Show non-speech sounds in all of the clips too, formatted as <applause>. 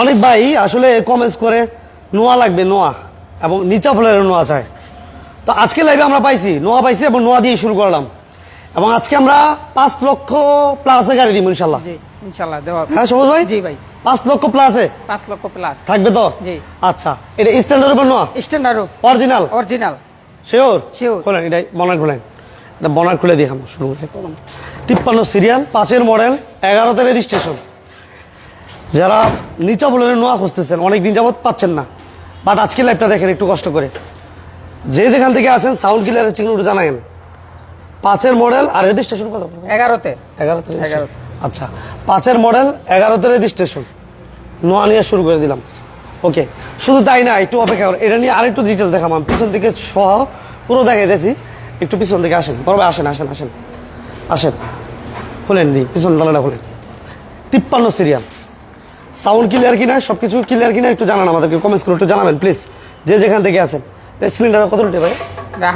অনেক ভাই আসলে কমেন্টস করে নোয়া লাগবে নোয়া। এবং নিচা ফলের নোয়া চায়। তো আজকে লাইভে আমরা পাইছি নোয়া পাইছি এবং নোয়া দিয়ে শুরু করলাম। এবং আজকে আমরা পাঁচ লক্ষ প্লাসে গাড়ি দিব ইনশাল্লাহ। ইনশাল্লাহ হ্যাঁ সবুজ ভাই? জি ভাই। পাঁচ লক্ষ প্লাসে পাঁচ লক্ষ প্লাস থাকবে তো? জি। আচ্ছা এটা স্ট্যান্ডার্ড উপর Noah? Standard original original sure Sure. খোলেন এটাই বনার খোলেন। এটা বনার খুলে দেখাম শুরু করতে তিপ্পান্ন সিরিয়াল পাঁচের মডেল এগারোতে রেজিস্ট্রেশন যারা নিচা বলে নোয়া খুঁজতেছেন অনেক দিন যাবত পাচ্ছেন না। বাট আজকে লাইভটা দেখেন একটু কষ্ট করে। যে যেখান থেকে আছেন সাউন্ড ক্লিয়ারের চিহ্ন একটু জানায়েন। পাঁচের মডেল আর রেজিস্ট্রেশন কত? এগারোতে। এগারোতে। আচ্ছা পাঁচের মডেল এগারোতে রেজিস্ট্রেশন নোয়া নিয়ে শুরু করে দিলাম। ওকে শুধু তাই না একটু অপেক্ষা করো। এটা নিয়ে আরেকটু ডিটেল দেখাম আমি। পিছন থেকে সহ পুরো দেখাই দিয়েছি। একটু পিছন থেকে আসেন। বড় ভাই আসেন আসেন আসেন। আসেন। খুলেন দি পিছন তালাটা খুলেন। তিপ্পান্ন সিরিয়াল সাউন্ড ক্লিয়ার কিনা সব কিছু ক্লিয়ার কিনা একটু জানান আমাদেরকে কমেন্টস করে একটু জানাবেন প্লিজ যে যেখান থেকে আছেন। সিলিন্ডার কত লিটার ভাই?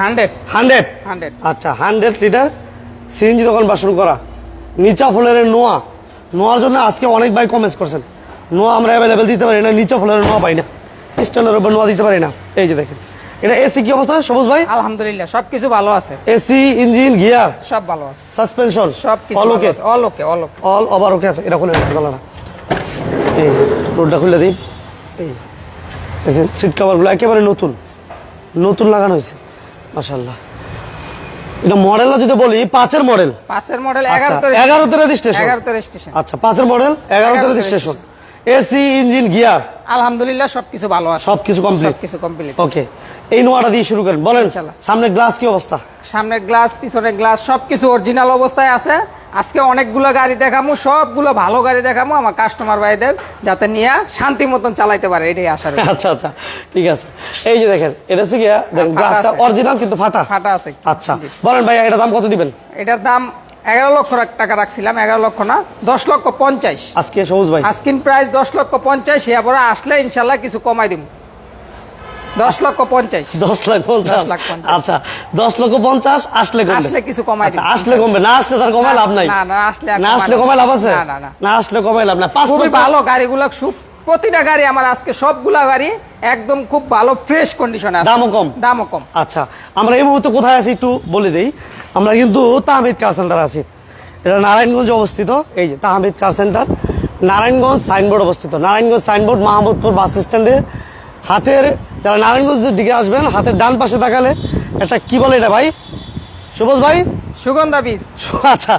হান্ড্রেড হান্ড্রেড হান্ড্রেড আচ্ছা হান্ড্রেড লিটার সিএনজি দোকান বাসন করা। নিচা ফুলের নোয়া। নোয়ার জন্য আজকে অনেক ভাই কমেন্টস করছেন। নোয়া আমরা অ্যাভেলেবেল দিতে পারি না নিচা ফুলের নোয়া পাই না। স্ট্যান্ডার্ড উপর নোয়া দিতে পারি না। এই যে দেখেন। এটা এসি কি অবস্থা সবুজ ভাই? আলহামদুলিল্লাহ সবকিছু ভালো আছে। এসি ইঞ্জিন গিয়ার সব ভালো আছে। সাসপেনশন সব কিছু all okay all okay all okay all over okay আছে। এটা খুলে গলাটা। এই রোডটা খুলে দিই। এই দেখছেন সিট কাভারগুলো একেবারে নতুন। নতুন লাগানো হয়েছে। মাশাল্লাহ এটা মডেল যদি বলি পাঁচের মডেল পাঁচের মডেল এগারোতে রেজিস্ট্রেশন এগারোতে রেজিস্ট্রেশন আচ্ছা পাঁচের মডেল এগারোতে রেজিস্ট্রেশন এসি ইঞ্জিন গিয়ার। আলহামদুলিল্লাহ সবকিছু ভালো আছে। সবকিছু কমপ্লিট সবকিছু কমপ্লিট ওকে এই নোয়াটা দিয়ে শুরু করেন। বলেন। সামনে গ্লাস কি অবস্থা? সামনে গ্লাস পিছনে গ্লাস সবকিছু অরিজিনাল অবস্থায় আছে। আজকে অনেকগুলো গাড়ি দেখামু সবগুলো ভালো গাড়ি দেখামু আমার কাস্টমার ভাইদের যাতে নিয়ে শান্তি মতন চালাইতে পারে এটাই আশা আচ্ছা আচ্ছা ঠিক আছে। এই যে দেখেন এটা হচ্ছে গিয়া দেখেন গ্লাসটা অরিজিনাল কিন্তু ফাটা। ফাটা আছে। আচ্ছা বলেন ভাই এটা দাম কত দিবেন? এটার দাম এগারো লক্ষ টাকা রাখছিলাম এগারো লক্ষ না দশ লক্ষ পঞ্চাশ। আজকে সবুজ ভাই। আস্কিন প্রাইস দশ লক্ষ পঞ্চাশ এরপরে আসলে ইনশাল্লাহ কিছু কমাই দিব দশ লক্ষ পঞ্চাশ। দশ লাখ পঞ্চাশ। আচ্ছা দশ লক্ষ পঞ্চাশ আসলে আসলে কিছু কমাই আচ্ছা, আসলে কমবে। না আসলে তার কমায় লাভ নাই। না, আসলে কমায় লাভ লাভ আছে? না, না, না। না আসলে কমায় লাভ না পাঁচ ভালো গাড়িগুলো প্রতিটা গাড়ি আমার আজকে সবগুলা গাড়ি একদম খুব ভালো ফ্রেশ কন্ডিশনে আছে। দামও কম? দামও কম। আচ্ছা আমরা এই মুহূর্তে কোথায় আছি একটু বলে দেই। আমরা কিন্তু তাহমিদ কার সেন্টার আছি। এটা নারায়ণগঞ্জে অবস্থিত। এই যে Tahmid car centre Narayanganj Signboard অবস্থিত। নারায়ণগঞ্জ সাইনবোর্ড মাহমুদপুর বাস স্ট্যান্ডে হাতের যারা নারায়ণগঞ্জের দিকে আসবেন হাতের ডান পাশে তাকালে একটা কি বলে এটা ভাই? সুবোধ ভাই? সুগন্ধা বীজ। আচ্ছা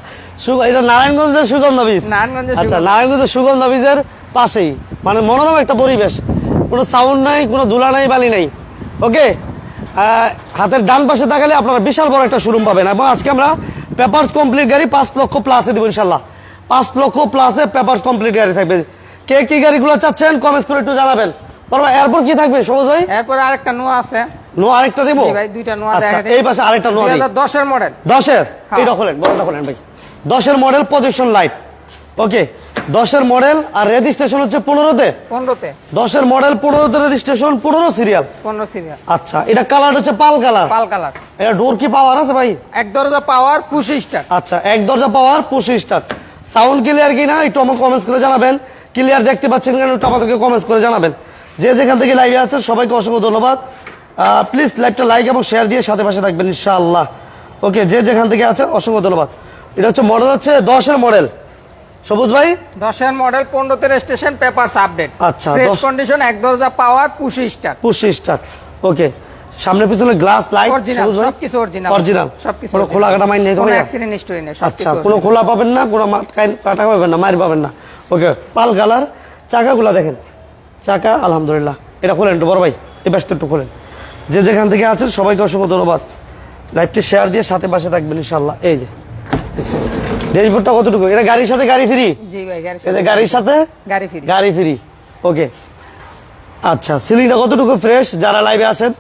এটা নারায়ণগঞ্জের সুগন্ধ বীজ। আচ্ছা। নারায়ণগঞ্জের সুগন্ধ বীজের পাশেই মানে মনোরম একটা পরিবেশ। কোনো সাউন্ড নাই কোনো ধুলা নাই বালি নাই। ওকে হাতের ডান পাশে তাকালে আপনারা বিশাল বড় একটা শোরুম পাবেন এবং আজকে আমরা পেপার্স কমপ্লিট গাড়ি পাঁচ লক্ষ প্লাসে দেবো ইনশাল্লাহ। পাঁচ লক্ষ প্লাসে পেপার্স কমপ্লিট গাড়ি থাকবে। কে কি গাড়িগুলো চাচ্ছেন কমেন্টস করে একটু জানাবেন। তারপর এরপর কি থাকবে? সবুজ ভাই? এরপরে আরেকটা নোয়া আছে। নো আরেকটা দেবো? ভাই দুইটা নোয়া আচ্ছা এই পাশে আরেকটা নোয়া দিই। দশের মডেল দশের? হ্যাঁ। এইটা খোলেন বড়টা খোলেন ভাই। দশের মডেল পজিশন লাইট ওকে দশের মডেল আর রেজিস্ট্রেশন হচ্ছে পনেরোতে। পনেরোতে। দশের মডেল পনেরোতে রেজিস্ট্রেশন পনেরো সিরিয়াল পনেরো সিরিয়াল আচ্ছা এটা কালার হচ্ছে পাল কালার পাল কালার এটা ডোর কি পাওয়ার আছে ভাই? এক দরজা পাওয়ার পুশি স্টার আচ্ছা এক দরজা পাওয়ার পঁচিশ স্টার সাউন্ড ক্লিয়ার কিনা? একটু আমার কমেন্টস করে জানাবেন। ক্লিয়ার দেখতে পাচ্ছেন কেন? একটু আমাদেরকে কমেন্টস করে জানাবেন। যে যেখান থেকে লাইভে আছেন সবাইকে অসংখ্য ধন্যবাদ। প্লিজ লাইভটা লাইক এবং শেয়ার দিয়ে সাথে পাশে থাকবেন ইনশাআল্লাহ। ওকে যে যেখান থেকে আছেন অসংখ্য ধন্যবাদ। এটা হচ্ছে মডেল হচ্ছে দশের মডেল সবুজ ভাই? দশের মডেল পনেরোতে রেজিস্ট্রেশন পেপারস আপডেট আচ্ছা, ফ্রেশ কন্ডিশন এক দরজা পাওয়ার পুশি স্টার পঁচিশ স্টার ওকে সামনে পিছনে গ্লাস লাইট অরিজিনাল সবকিছু অরিজিনাল অরিজিনাল সবকিছু কোনো খোলা কাটা মাইন নেই তো অ্যাক্সিডেন্ট হিস্টোরি নেই আচ্ছা কোনো খোলা পাবেন না কোনো কাটা পাবেন না মায়ের পাবেন না। ওকে পাল কালার চাকাগুলা দেখেন। চাকা আলহামদুলিল্লাহ। এটা খোলেন একটু বড় ভাই? এই ব্যস্ত একটু খোলেন। যে যেখান থেকে আছেন সবাইকে অসংখ্য ধন্যবাদ। লাইভটি শেয়ার দিয়ে সাথে পাশে থাকবেন ইনশাল্লাহ এই যে ড্যাশবোর্ডটা কতটুকু? এটা গাড়ির সাথে গাড়ি ফ্রি? এদের গাড়ির সাথে। গাড়ি ফ্রি। ওকে। আচ্ছা সিলিংটা কতটুকু ফ্রেশ যারা লাইভে আছেন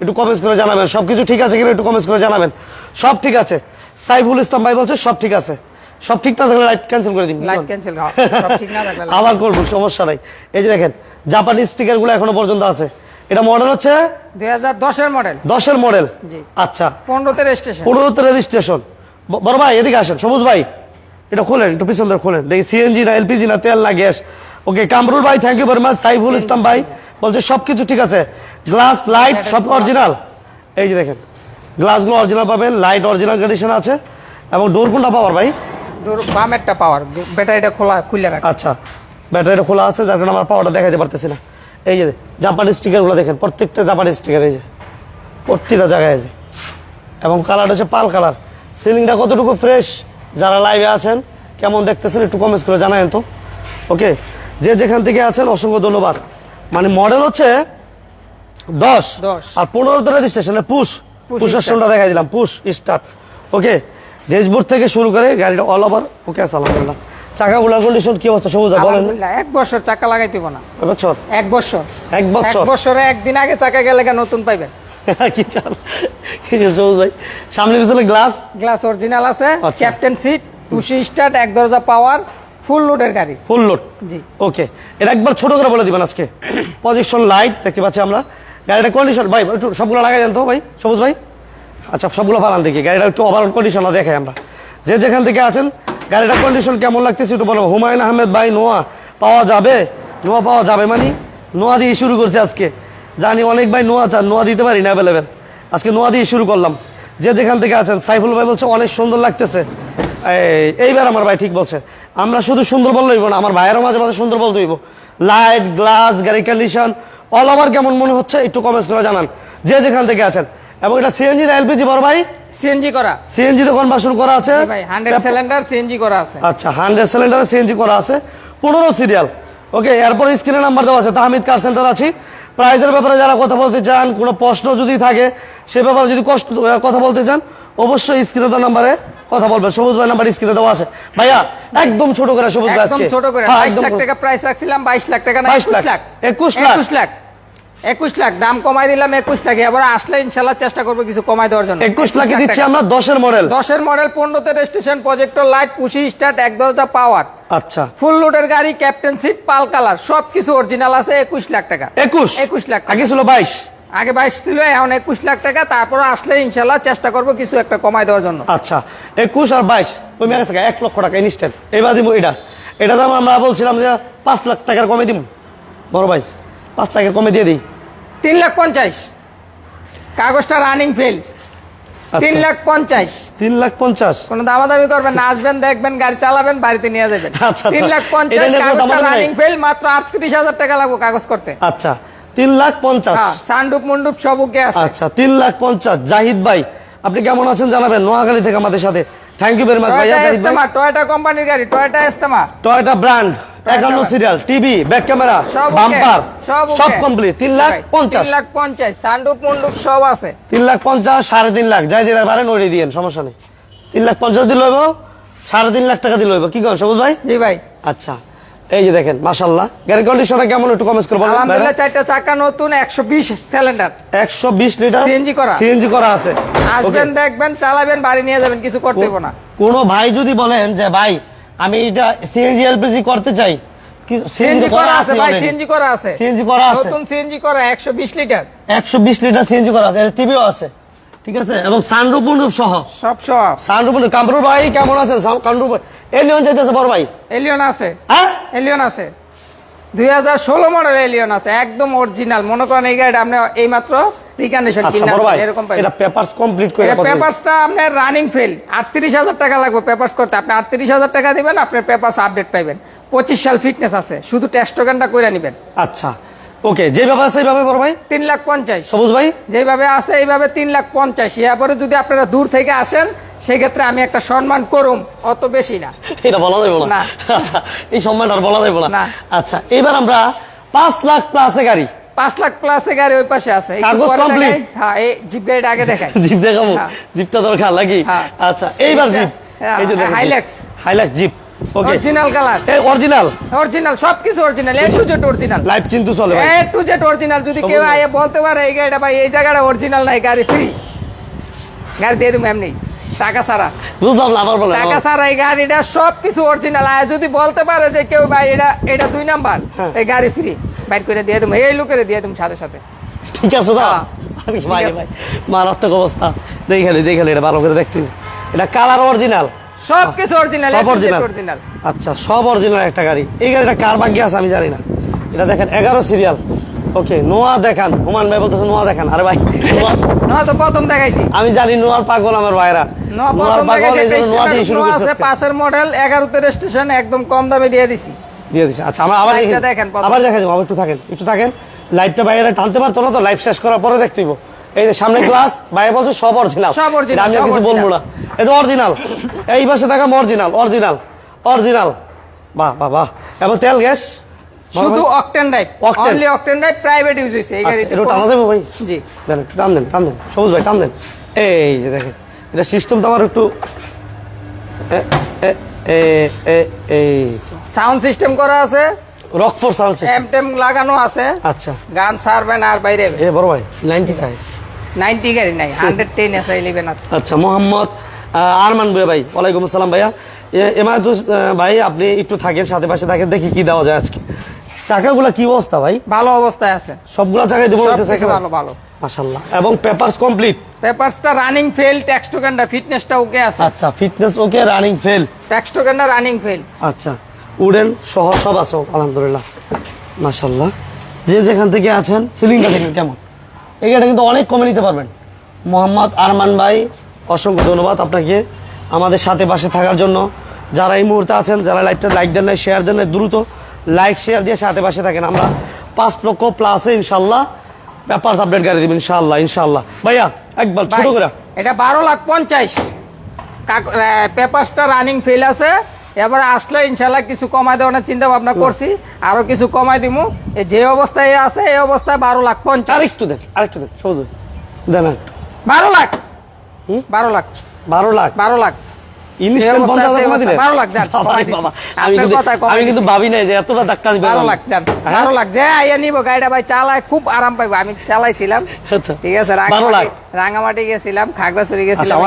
একটু কমেন্টস করে জানাবেন। সবকিছু ঠিক আছে কিনা একটু কমেন্টস করে জানাবেন। সব ঠিক আছে। সাইফুল ইসলাম ভাই বলছে সব ঠিক আছে। সব ঠিক না থাকলে লাইভ ক্যান্সেল করে দিন লাইট ক্যান্সেল সব ঠিক না থাকলে <laughs> আবার করব সমস্যা নাই। এই যে দেখেন জাপানি স্টিকারগুলো এখনও পর্যন্ত আছে। এটা মডেল হচ্ছে? দুই হাজার দশের মডেল দশের মডেল জি। আচ্ছা। পনেরোতে রেজিস্ট্রেশন পনেরোতে রেজিস্ট্রেশন বড় ভাই এদিকে আসেন। সবুজ ভাই এটা খোলেন একটু পিছন ধরে খোলেন। দেখি সিএনজি না এলপিজি না তেল না গ্যাস। ওকে কামরুল ভাই thank you very much Saiful Islam ভাই বলছে সবকিছু ঠিক আছে। গ্লাস লাইট সব অরিজিনাল এই যে দেখেন গ্লাসগুলো অরিজিনাল পাবেন লাইট অরিজিনাল কন্ডিশন আছে। এবং ডোর কোনটা পাওয়ার ভাই? বামেরটা পাওয়ার ব্যাটারিটা খোলা খুলে রাখ আচ্ছা ব্যাটারিটা খোলা আছে যার কারণে আমার পাওয়ারটা দেখাতে পারতেছি না। এই যে জাপানি স্টিকারগুলো দেখেন প্রত্যেকটা জাপানি স্টিকার এই যে প্রত্যেকটা জায়গায় যে। এবং কালারটা হচ্ছে পাল কালার সিলিংটা কতটুকু ফ্রেশ যারা লাইভে আছেন কেমন দেখতেছেন একটু কমেন্টস করে জানায়েন তো। ওকে যে যেখান থেকে আছেন অসংখ্য ধন্যবাদ। মানে মডেল হচ্ছে দশ 10 আর পনেরো রেজিস্ট্রেশনে পুশ Push পুষার দেখাই দিলাম পুশ স্টার্ট ওকে ড্যাশবোর্ড থেকে শুরু করে গাড়িটা অল ওভার ওকে আছে আলহামদুলিল্লাহ। চাকাগুলোর কন্ডিশন কি অবস্থা সবুজ বলেন এক বছর চাকা লাগাই দিব না। কয় বছর? এক বছর। এক বছর? বছরে একদিন আগে চাকা গেলে নতুন পাইবেন <laughs> সামনে পিছনে গ্লাস গ্লাস অরিজিনাল আছে। ক্যাপ্টেন সিট টুসি স্টার্ট এক দরজা পাওয়ার ফুল লোডের গাড়ি। ফুল লোড জি। ওকে এটা একবার ছোট করে বলে দিবেন আজকে। পজিশন লাইট দেখতে পাচ্ছি আমরা। গাড়িটা কন্ডিশন ভাই সবগুলো লাগাই দেন তো ভাই সবুজ ভাই। আচ্ছা সবগুলো ফালান দেখি গাড়িটা একটু ওভারঅল কন্ডিশন দেখাই আমরা। যে যেখান থেকে আছেন, গাড়িটার কন্ডিশন কেমন লাগতেছে একটু বলো। হুমায়ুন আহমেদ ভাই, নোয়া, পাওয়া যাবে? নোয়া পাওয়া যাবে মানে? নোয়া দিয়ে শুরু করছে আজকে। জানি অনেক ভাই নোয়া চান, নোয়া দিতে পারি না অ্যাভেলেবেল আজকে নোয়া দিয়ে শুরু করলাম। যে যেখান থেকে আছেন, সাইফুল ভাই বলছে, অনেক সুন্দর লাগতেছে। এইবার আমার ভাই ঠিক বলছে। আমরা শুধু সুন্দর বললে হইব না, আমার ভাইয়েরও মাঝে মাঝে সুন্দর বলতে হইব লাইট গ্লাস গাড়ি কন্ডিশন অল ওভার কেমন মনে হচ্ছে একটু কমেন্টস করে জানান। যে যেখান থেকে আছেন এবং এটা সিএনজি না এলপিজি বড় ভাই? সিএনজি করা। সিএনজি তো কনভার্সন করা আছে? ভাই হান্ড্রেড সিলিন্ডার সিএনজি করা আছে। আচ্ছা হান্ড্রেড সিলিন্ডারে সিএনজি করা আছে। পনেরো সিরিয়াল ওকে এরপর স্ক্রিনে নাম্বার দেওয়া আছে। তাহমিদ কার সেন্টার আছি। প্রাইজের ব্যাপারে যারা কথা বলতে চান কোনো প্রশ্ন যদি থাকে সে ব্যাপারে যদি কষ্ট কথা বলতে চান অবশ্যই স্ক্রিনে দেওয়া নাম্বারে কথা বলবেন। সবুজ ভাই নাম্বার স্ক্রিনে দেওয়া আছে। ভাইয়া একদম ছোট করে সবুজ ভাই একদম আজকে। ছোট করে। হ্যাঁ, বাইশ একদম লাখ টাকা প্রাইস রাখছিলাম বাইশ লাখ টাকা না 22 একুশ লাখ। লাখ 21 লাখ। একুশ লাখ। একুশ লাখ দাম কমাই দিলাম একুশ লাখ। এবার আসলে ইনশাল্লাহ চেষ্টা করব কিছু কমাই দেওয়ার জন্য। একুশ লাখে দিচ্ছি আমরা দশের মডেল। দশের মডেল পনেরোতে registration projector light push start এক দরজা পাওয়ার। আচ্ছা। ফুল লোডের গাড়ি ক্যাপ্টেন সিট পাল কালার সবকিছু অরিজিনাল আছে একুশ লাখ টাকা। একুশ? একুশ লাখ আগে ছিল বাইশ। আগে বাইশ ছিল এখন একুশ লাখ টাকা। তারপর আসলে ইনশাল্লাহ চেষ্টা করব কিছু একটা কমাই দেওয়ার জন্য। আচ্ছা একুশ আর বাইশ গা, এক লক্ষ টাকা ইনস্ট্যান্ট এবার দিব এটা। এটা দাম আমরা বলছিলাম যে পাঁচ লাখ টাকার কমে দিব। বড় ভাই। পাঁচ লাখের কমে দিয়ে দিই। তিন লাখ পঞ্চাশ। কাগজটা রানিং ফেল আচ্ছা। তিন লাখ পঞ্চাশ। তিন লাখ পঞ্চাশ। কোনো দামাদামি করবেন না আসবেন দেখবেন গাড়ি চালাবেন বাড়িতে নিয়ে যাবেন। আচ্ছা, আচ্ছা। তিন লাখ পঞ্চাশ কাগজটা রানিং ফেল মাত্র আটত্রিশ হাজার টাকা লাগবে কাগজ করতে। আচ্ছা তিন লাখ পঞ্চাশ। হ্যাঁ সান্ডুপ মন্ডুপ সব ওকে আছে। আচ্ছা তিন লাখ পঞ্চাশ। জাহিদ ভাই আপনি কেমন আছেন জানাবেন? নোয়াখালী থেকে আমাদের সাথে। থ্যাংক ইউ ভেরি মাচ ভাইয়া টয়োটা কোম্পানির গাড়ি টয়োটা এস্তেমা টয়টা ব্র্যান্ড একান্ন serial TV back camera bumper সব সব কমপ্লিট তিন লাখ পঞ্চাশ। লাখ পঞ্চাশ সান্ডুপ মন্ডুপ সব আছে। তিন লাখ পঞ্চাশ সাড়ে তিন লাখ। যাই যেটা পারেন ওই দিয়েন সমস্যা নেই। তিন লাখ পঞ্চাশ দিল সাড়ে তিন লাখ টাকা দিল কি করেন সবুজ ভাই? জি ভাই। আচ্ছা এই যে দেখেন মাশাল্লাহ গাড়ির কন্ডিশনটা কেমন একটু আলহামদুলিল্লাহ চারটা চাকা নতুন সিলিন্ডার লিটার করা। সিএনজি করা আছে। আসবেন দেখবেন চালাবেন বাড়ি নিয়ে যাবেন কিছু করতে না। কোনো ভাই যদি বলেন যে ভাই আমি এটা সিএনজি এলপিজি করতে চাই। সিএনজি করা আছে ভাই সিএনজি করা আছে। সিএনজি করা আছে। নতুন সিএনজি করা একশো বিশ লিটার। একশো বিশ লিটার সিএনজি করা আছে টিভিও আছে। ঠিক আছে? এবং সানরুপ মুন্ডুপ সহ। সব সব। সানরুপ মুন্ডুপ কামরুল ভাই কেমন আছেন? কামরুপ এলিয়ন চাইতেছে বড় ভাই। এলিয়ন আছে। হ্যাঁ? এলিয়ন আছে। দুই হাজার ষোলো মডেল এলিয়ন আছে একদম অরিজিনাল মনে করেন এই গাড়িটা আপনি এই মাত্র রিকন্ডিশন আচ্ছা বড় ভাই এরকম এটা পেপারস কমপ্লিট করে পেপারসটা আপনার রানিং ফেল আটত্রিশ হাজার টাকা লাগবে পেপারস করতে। আপনি আটত্রিশ হাজার টাকা দিবেন আপনার পেপারস আপডেট সাল ফিটনেস আছে শুধু নিবেন। আচ্ছা ওকে যেভাবে আছে বড় ভাই? লাখ পঞ্চাশ। সবুজ ভাই? যেভাবে আছে এইভাবে লাখ পঞ্চাশ। এরপরে যদি আপনারা দূর থেকে আসেন সেক্ষেত্রে আমি একটা সম্মান করুম অত বেশি না। এটা বলা যাবে না। না। আচ্ছা এই সম্মানটা আর বলা যাবে না। আচ্ছা এবার আমরা পাঁচ লাখ প্লাসে গাড়ি। পাঁচ লাখ প্লাসে গাড়ি ওই পাশে আছে। কাগজ পরে হ্যাঁ এই জিপ গাড়িটা আগে দেখাই। <laughs> জিপ দেখাবো? হ্যাঁ। জিপটা দরকার লাগি হ্যাঁ। আচ্ছা এইবার জিপ হ্যাঁ, এই যে দেখেন Hilux jeep okay original colour এই অরিজিনাল অরিজিনাল সবকিছু original A to Z original live কিন্তু চলে ভাই। এ টু জেড অরিজিনাল যদি কেউ। বলতে পারে এই গাড়িটা ভাই এই জায়গাটা অরিজিনাল নাই গাড়ি ফ্রি গাড়ি দিয়ে দেবো এমনি। টাকা ছাড়া। বুঝলাম না আবার বলেন টাকা ছাড়া এই গাড়িটা সবকিছু অরিজিনাল যদি বলতে পারে যে কেউ ভাই এটা এটা দুই নাম্বার হ্যাঁ। এই গাড়ি ফ্রি বাইর করে দিয়ে দেবো এই লোকের দিয়ে দেবো সাথে সাথে। ঠিক আছে তো হ্যাঁ, ভাই। ভাই মারাত্মক অবস্থা। দেখালে দেখালে এটা ভালো করে দেখতে। এটা কালার অরিজিনাল। সবকিছু অরিজিনাল সব অরিজিনাল। আচ্ছা সব অরিজিনাল একটা গাড়ি। এই গাড়িটা কার ভাগ্যে আছে আমি জানি না। এটা দেখেন এগারো সিরিয়াল। ওকে নোয়া দেখান। হুমান ভাই বলতেছে নোয়া দেখান। আরে ভাই নোয়া তো প্রথম দেখাইছি। আমি জানি নোয়ার পাগল আমার ভাইরা। নোয়া নোয়ার পাগল এই নোয়া দিয়ে শুরু করছে। পাঁচের মডেল এগারোতে রেজিস্ট্রেশন একদম কম দামে দিয়ে দিছি। দিয়ে দিছে। আচ্ছা আমার আবার দেখেন আবার দেখা যাব আবার একটু থাকেন একটু থাকেন। লাইটটা বাইরে টানতে পারতো না তো লাইভ শেষ করার পরে দেখতে। এই যে সামনে গ্লাস বাইরে বলছে সব অরিজিনাল আমি কিছু বলব না। original। এটা অরিজিনাল এই পাশে থাকা অরিজিনাল অরিজিনাল অরিজিনাল বাহ বাহ বাহ। এবং তেল গ্যাস? শুধু octane drive. Only octane drive private use হইছে এই গাড়িতে। এটা টানা দেবো ভাই? জি। দেন টান দেন টান দেন। সবুজ ভাই টান দেন। এই যে দেখেন এটা সিস্টেম তো আমার একটু এই সাউন্ড সিস্টেম করা আছে। রক ফোর সাউন্ড সিস্টেম টেম লাগানো আছে। আচ্ছা। গান ছাড়বেন আর বাইরে। এ বড় ভাই নাইনটি চাই। নাইনটি গাড়ি নাই হান্ড্রেড টেন আছে ইলেভেন আছে। আচ্ছা মোহাম্মদ আরমান ভাইয়া ভাই ওয়ালাইকুম আসসালাম ভাইয়া। এ- এমায়াতুস আহ, ভাই আপনি একটু থাকেন সাথে পাশে থাকেন দেখি কি দেওয়া যায় আজকে। চাকাগুলা কি অবস্থা ভাই? ভালো অবস্থায় আছে। সবগুলা চাকায় দেবো ভালো ভালো। মাশাল্লাহ এবং পেপারস কমপ্লিট? পেপারসটা রানিং ফেল ট্যাক্স টোকেনটা ফিটনেসটা ওকে আছে। আচ্ছা fitness okay running fail. Tax টোকেনটা রানিং ফেল। আচ্ছা উডেন সহ সব আছে আলহামদুলিল্লাহ। মাশাল্লাহ যে যেখান থেকে আছেন সিলিংটা দেখেন কেমন। এই গাড়িটা কিন্তু অনেক কমে নিতে পারবেন। মোহাম্মদ আরমান ভাই অসংখ্য ধন্যবাদ আপনাকে আমাদের সাথে পাশে থাকার জন্য। যারা এই মুহূর্তে আছেন যারা লাইভটা লাইক দেন নাই শেয়ার দেন নাই দ্রুত লাইক শেয়ার দিয়ে সাথে পাশে থাকেন। আমরা পাঁচ লক্ষ প্লাসে ইনশাল্লাহ ব্যাপারস আপডেট গাড়ি দেবেন ইনশাল্লাহ ইনশাল্লাহ ভাইয়া একবার ছোট করে। এটা বারো লাখ পঞ্চাশ। পেপারসটা রানিং ফেল আছে। এবারে আসলে ইনশাল্লাহ কিছু কমাই দেওয়ার চিন্তা ভাবনা করছি। আরও কিছু কমাই দিমু। যে অবস্থায় আছে এই অবস্থায় বারো লাখ পঞ্চাশ। আরেকটু দেন আরেকটু সবুজ। ভাই। দেন একটু বারো লাখ। হুম? বারো লাখ। বারো লাখ। বারো লাখ। খুব আরাম পাইবো। আমি চালাইছিলাম। ঠিক আছে রাঙামাটি গেছিলাম খাগড়াছড়ি গেছিলাম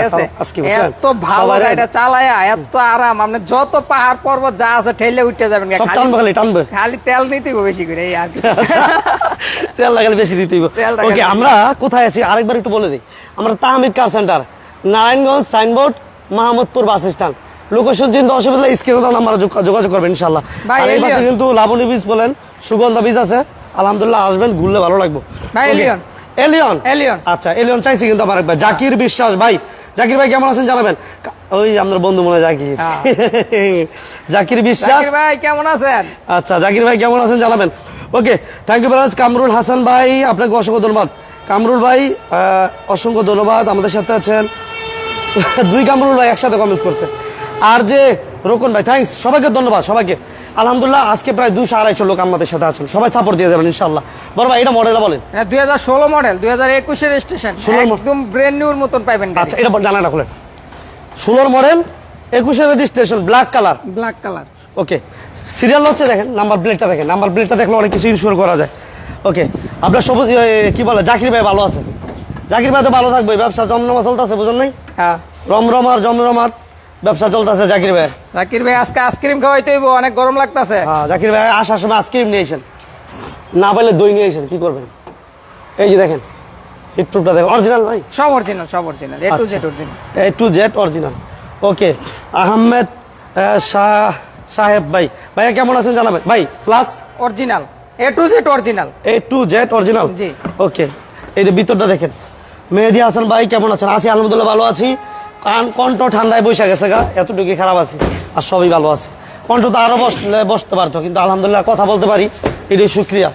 আচ্ছা, বুঝছেন? এত ভালো গাড়িটা চালায় এত আরাম। আপনি যত পাহাড় পর্বত যা আছে ঠেলে উঠতে যাবেন খালি- তেল নিতে বেশি করে আর। আচ্ছা। তেল লাগালে বেশি দিতে ওকে আমরা কোথায় আছি? আরেকবার একটু বলে দিই। আমরা Tahmid car centre? Narayanganj Signboard Mahmudpur bus stand. Location চিন্তা অসুবিধা স্ক্রিনে আমরা যোগাযোগ করবেন ইনশাল্লাহ আর এই পাশে কিন্তু লাবণী বীজ বলেন সুগন্ধা বীজ আছে। আলহামদুলিল্লাহ আসবেন ঘুরলে ভালো লাগবে। এলিয়ন। এলিয়ন। আচ্ছা এলিয়ন চাইছি কিন্তু আমার একবার। জাকির বিশ্বাস ভাই। জাকির ভাই কেমন আছেন জানাবেন? ওই আমাদের বন্ধু মনে জাকির। হ্যাঁ। <laughs> জাকির বিশ্বাস। ভাই কেমন আছেন? আচ্ছা জাকির ভাই কেমন আছেন জানাবেন? Okay thank you very Kamrul Hasan ভাই আপনাকে অসংখ্য ধন্যবাদ। কামরুল ভাই আহ, অসংখ্য ধন্যবাদ। আমাদের সাথে আছেন <laughs> দুই কামরুল ভাই একসাথে কমেন্টস করছে। আর যে রোকন ভাই থ্যাঙ্কস সবাইকে ধন্যবাদ সবাইকে। আলহামদুলিল্লাহ আজকে প্রায় দুশো আড়াইশো লোক আমাদের সাথে আছেন সবাই সাপোর্ট দিয়ে যাবেন ইনশাল্লাহ বড় ভাই এটা মডেলটা বলেন। এটা দুই হাজার ষোলো মডেল দুই হাজার একুশের স্টেশন 16 মডেল। একদম ব্র্যান্ড নিউর মতন পাইবেন আচ্ছা এটা জানাটা খুলেন। ষোলোর মডেল একুশের registration black colour black colour okay serial হচ্ছে দেখেন নাম্বার প্লেটটা দেখেন নাম্বার প্লেটটা দেখলে অনেক কিছু ইনশিওর করা যায়। ওকে আপনার সবুজ কি বলে জাকির ভাই ভালো আছে? জাকির ভাই তো ভালো থাকবে ব্যবসা জমজমা চলতেছে বুঝুন নাই? হ্যাঁ। রমরমার জমরমার ব্যবসা চলতেছে জাকির ভাই। জাকির ভাই আজকে আইসক্রিম খাওয়াইতে হইব অনেক গরম লাগতাছে। হ্যাঁ জাকির ভাই আসার সময় আইসক্রিম নিয়ে এসেন না পাইলে দই নিয়ে এসেন কি করবেন? এই যে দেখেন হিট প্রুফটা দেখেন অরিজিনাল ভাই? সব অরিজিনাল সব original A to. Z original A to Z original okay Ahmed আহ, শাহ সাহেব ভাই। ভাইয়া কেমন আছেন জানাবেন? ভাই plus original A to Z original A to Z original G. Okay এই যে ভিতরটা দেখেন। মেহেদি হাসান ভাই কেমন আছেন? আছি আলহামদুলিল্লাহ ভালো আছি। কণ্ঠ ঠান্ডায় বসে গেছে গা এতটুকু খারাপ আছে আর সবই ভালো আছে। কণ্ঠ তো আরও বসলে বসতে পারতো কিন্তু আলহামদুলিল্লাহ কথা বলতে পারি এটাই শুক্রিয়া।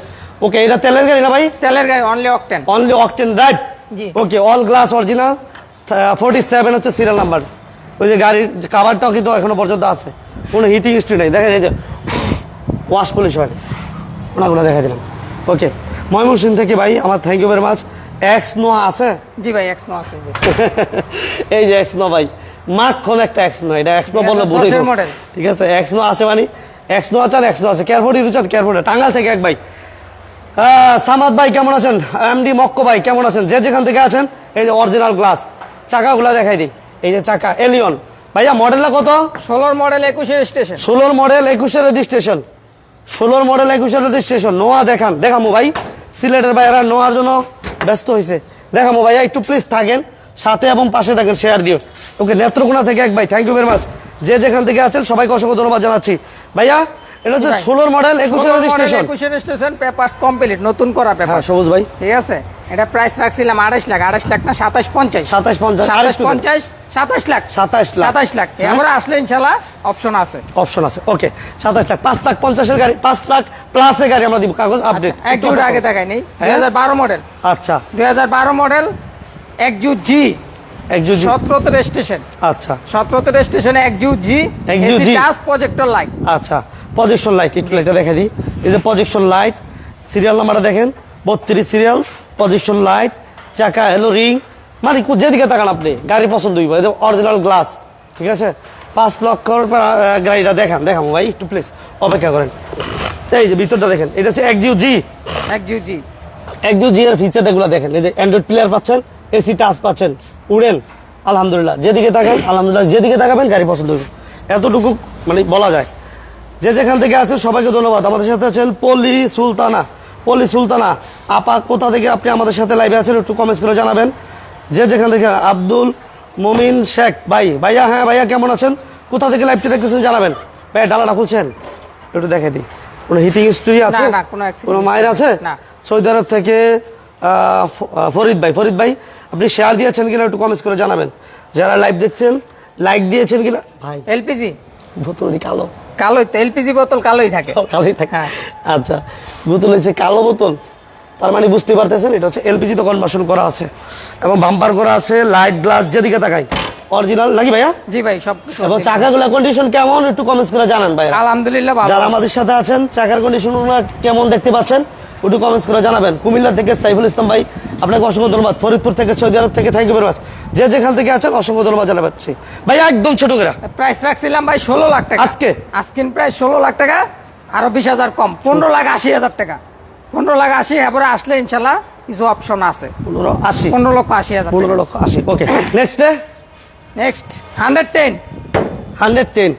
ওকে এটা তেলের গাড়ি না ভাই? তেলের গাড়ি only octane only octane right okay all glass original forty seven হচ্ছে সিরিয়াল নাম্বার ওই যে গাড়ির কাভারটাও কিন্তু এখনও পর্যন্ত আছে। কোনো হিটিং হিস্ট্রি নেই। দেখেন এই যে ওয়াশ পুলিশ হয়। ওনাগুলো দেখা দিলাম। ওকে ময়মনসিং থেকে ভাই আমার thank you very much X Noah আছে? জি ভাই এক্স নো আছে <laughs> এই যে এক্স ভাই মাখন একটা এক্স এটা এক্স model। ঠিক আছে এক্স আছে মানে এক্স এক্স আছে। কেয়ারফোর্ড টাঙ্গাল থেকে এক ভাই। সামাদ ভাই কেমন আছেন? এমডি মক্কো ভাই কেমন আছেন? যে যেখান থেকে আছেন এই যে অরিজিনাল গ্লাস চাকাগুলো দেখাই দিই। এই যে চাকা এলিয়ন ভাইয়া মডেলটা কত? ষোলোর মডেল একুশের স্টেশন ষোলোর মডেল একুশের রেজিস্ট্রেশন ষোলোর মডেল একুশের রেজিস্ট্রেশন নোয়া দেখান দেখামো ভাই। সিলেটের ভাইয়েরা নোয়ার জন্য ব্যস্ত হয়েছে দেখামো ভাইয়া একটু প্লিজ থাকেন সাথে এবং পাশে থাকেন শেয়ার দিও। ওকে নেত্রকোনা থেকে এক ভাই থ্যাংক ইউ ভেরি মাচ যে যেখান থেকে আছেন সবাইকে অসংখ্য ধন্যবাদ জানাচ্ছি। ভাইয়া এটা হচ্ছে। ষোলোর মডেল একুশের রেজিস্ট্রেশন একুশে রেজিস্ট্রেশন পেপারস কমপ্লিট নতুন করা হ্যাঁ পেপার সবুজ ভাই। ঠিক আছে? এটা প্রাইস রাখছিলাম আড়াইশ লাখ আড়াইশ লাখ না সাতাশ পঞ্চাশ। সাতাশ পঞ্চাশ সাতাশ পঞ্চাশ সাতাশ লাখ। 27 লাখ। সাতাশ লাখ। হ্যাঁ। আমরা আসলে ইনশাল্লাহ অপশন আছে। অপশন আছে। ওকে সাতাশ লাখ। পাঁচ লাখ পঞ্চাশের গাড়ি পাঁচ লাখ প্লাসের গাড়ি আমরা দিব। কাগজ আপডেট আচ্ছা, এক জুট আগে দেখাই নেই। দুই হ্যাঁ? হাজার বারো মডেল আচ্ছা। দুই হাজার বারো মডেল এক জুট জি সতেরোতে রেজিস্ট্রেশন আচ্ছা। সতেরোতে রেজিস্ট্রেশন এক জি। টাচ প্রজেক্টর লাইট আচ্ছা। প্রজেকশন লাইট একটু লাইটটা দেখা দিই। এই যে প্রজেকশন লাইট সিরিয়াল নাম্বারটা দেখেন। বত্রিশ সিরিয়াল প্রজেকশন লাইট চাকা হলো রিং মানে যেদিকে তাকান আপনি গাড়ি পছন্দ হইব। অরিজিনাল গ্লাস ঠিক আছে? পাঁচ লক্ষর গাড়িটা দেখান দেখাম ভাই একটু প্লিজ অপেক্ষা করেন। এই যে ভিতরটা দেখেন এটা হচ্ছে একজিউ জি এক জুট জি একজিউ জি এর ফিচারটা এগুলো দেখেন এই যে অ্যান্ড্রয়েড প্লেয়ার পাচ্ছেন এসি টাচ পাচ্ছেন উড়েন আলহামদুলিল্লাহ। যেদিকে তাকান আলহামদুলিল্লাহ যেদিকে তাকাবেন গাড়ি পছন্দ হইব। এতটুকু মানে বলা যায়। যে যেখান থেকে আছেন সবাইকে ধন্যবাদ। আমাদের সাথে আছেন পল্লী সুলতানা। পল্লী সুলতানা আপা কোথা থেকে আপনি আমাদের সাথে লাইভে আছেন একটু কমেন্টস করে জানাবেন। যে যেখান থেকে আব্দুল মমিন শেখ ভাই ভাইয়া হ্যাঁ ভাইয়া কেমন আছেন? কোথা থেকে লাইভটি দেখতেছেন জানাবেন? ভাইয়া ডালাটা খুলছেন? একটু দেখে দিই। কোনো হিটিং স্টোরি আছে? না, না, কোনো মায়ের আছে? না। সৌদি আরব থেকে ফরিদ ভাই ফরিদ ভাই আপনি শেয়ার দিয়েছেন কিনা একটু কমেন্টস করে জানাবেন। যারা লাইভ দেখছেন লাইক দিয়েছেন কিনা? ভাই। এলপিজি? বোতল কালো। কালোই তো এলপিজি বোতল কালোই থাকে। কালোই থাকে। হ্যাঁ। আচ্ছা বোতল হচ্ছে কালো বোতল। তার মানে বুঝতে পারতেছেন এটা হচ্ছে এলপিজি তো কনভার্সন করা আছে। এবং বাম্পার করা আছে লাইট গ্লাস যেদিকে তাকাই অরিজিনাল নাকি ভাইয়া? জি ভাই সব এবং। চাকাগুলা কন্ডিশন কেমন একটু কমেন্টস করে জানান ভাই আলহামদুলিল্লাহ ভালো। যারা আমাদের সাথে আছেন চাকার কন্ডিশন কেমন দেখতে পাচ্ছেন একটু কমেন্টস করে জানাবেন। কুমিল্লা থেকে সাইফুল ইসলাম ভাই আপনাকে অসংখ্য ধন্যবাদ। ফরিদপুর থেকে সৌদি আরব থেকে থ্যাংক ইউ ভেরি মাচ যে যেখান থেকে আছেন অসংখ্য ধন্যবাদ জানাচ্ছি। ভাই একদম ছোট করে। প্রাইস রাখছিলাম ভাই ষোলো লাখ টাকা। আজকে? আজকিন প্রাইস ষোলো লাখ টাকা আরও বিশ হাজার কম পনেরো লাখ আশি হাজার টাকা। পনেরো লাখ আশি এরপরে আসলে ইনশাল্লাহ কিছু অপশন আছে। পনেরো আশি। পনেরো লক্ষ আশি হাজার পনেরো লক্ষ আশি okay next next hundred ten hundred ten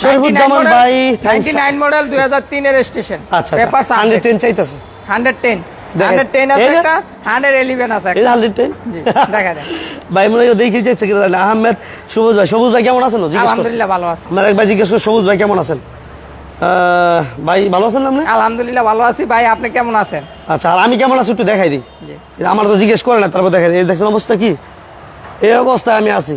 Sharifuzzaman ভাই থ্যাংকস নাইন মডেল দুই হাজার তিনের স্টেশন আচ্ছা পেপার হান্ড্রেড টেন চাইতেছে। হান্ড্রেড টেন হান্ড্রেড টেন আছে এই একটা হান্ড্রেড ইলেভেন আছে হান্ড্রেড টেন দেখা যায়। <laughs> ভাই মনে হয় দেখি যাচ্ছে কিনা জানি না। আহমেদ সবুজ ভাই সবুজ ভাই কেমন আছেন? আলহামদুলিল্লাহ ভালো আছে। আমার এক ভাই জিজ্ঞেস সবুজ ভাই কেমন আছেন? ভাই ভালো আছেন আপনি? আলহামদুলিল্লাহ ভালো আছি। ভাই আপনি কেমন আছেন? আচ্ছা আর আমি কেমন আছি একটু দেখাই দিই। জি। আমার তো জিজ্ঞেস করে না তারপর দেখাই দিই। এই দেখছেন অবস্থা কি? এই অবস্থায় আমি আছি।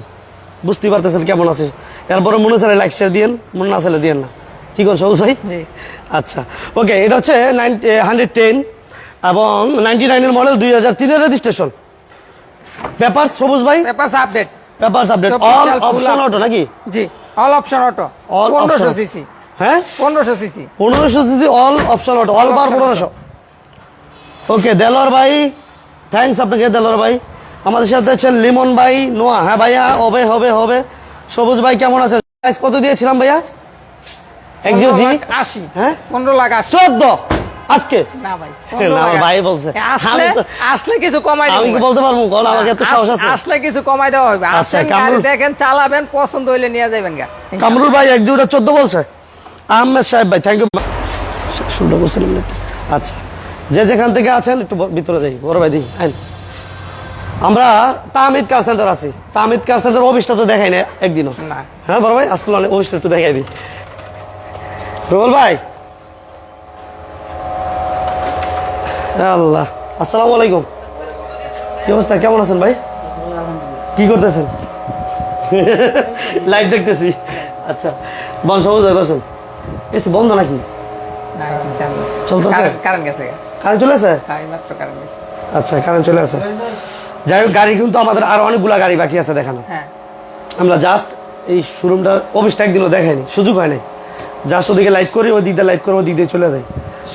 বুঝতেই পারতেছেন কেমন আছি। এরপরে মনে চাইলে লাইক শেয়ার দিয়েন মনে না চাইলে দিয়েন না। কি কোন সবুজ ভাই? জি। আচ্ছা ওকে এটা হচ্ছে নাইনটি হান্ড্রেড টেন এবং নাইনটি নাইনের মডেল দুই হাজার তিনের রেজিস্ট্রেশন পেপার সবুজ ভাই? Paper update paper update all option auto নাকি? জি অল অপশন অটো পনেরোশো option. সিসি হ্যাঁ? পনেরোশো সিসি। পনেরোশো CC all option auto all বার পনেরোশো। ওকে দেলোয়ার ভাই থ্যাঙ্কস আপনাকে দেলোয়ার ভাই। আমাদের সাথে আছেন লিমন ভাই নোয়া। হ্যাঁ ভাইয়া হবে হবে হবে। সবুজ ভাই কেমন আছেন? Price কত দিয়েছিলাম ভাইয়া? একজিও জি? আশি। হ্যাঁ? পনেরো লাখ আশি। চোদ্দ। আজকে? না ভাই না, ভাই বলছে। আসলে আসলে কিছু কমাই আমি কি বলতে পারব? কোন আমাকে এত সাহস আছে। আসলে কিছু কমাই দেওয়া হবে আচ্ছা, কামরুল- দেখেন চালাবেন পছন্দ হইলে নিয়ে যাবেন গা। কামরুল ভাই এক জোড়া চোদ্দ বলছে? আহমেদ সাহেব ভাই থ্যাংক ইউ শুনতে বলছিলাম না আচ্ছা যে যেখান থেকে আছেন একটু ভিতরে যাই বড় ভাই দিই আইন। আমরা তামিদ কার সেন্টার আছি। তামিদ কার সেন্টার অফিসটা তো দেখাই না একদিনও। হ্যাঁ বড় ভাই আজকাল অনেক অফিসটা একটু দেখাই দিই। রুবল ভাই। আল্লাহ আসসালামু আলাইকুম। কি অবস্থা কেমন আছেন ভাই? কি করতেছেন? <laughs> লাইভ দেখতেছি। আচ্ছা ভাই বসেন। এসি বন্ধ নাকি? না, এসে চালু চলতেছে? কারেন্ট- কারেন্ট গেছে কারেন্ট চলে হ্যাঁ, কারেন্ট গেছে। আচ্ছা কারেন্ট চলে যাই হোক গাড়ি কিন্তু আমাদের আরও অনেকগুলা গাড়ি বাকি আছে দেখানো। হ্যাঁ। আমরা জাস্ট এই শোরুমটার অফিসটা একদিনও দেখাইনি সুযোগ হয় নাই। জাস্ট ওদিকে লাইভ করি ওই দিকটা লাইভ করে ওই দিক দিয়ে চলে যাই।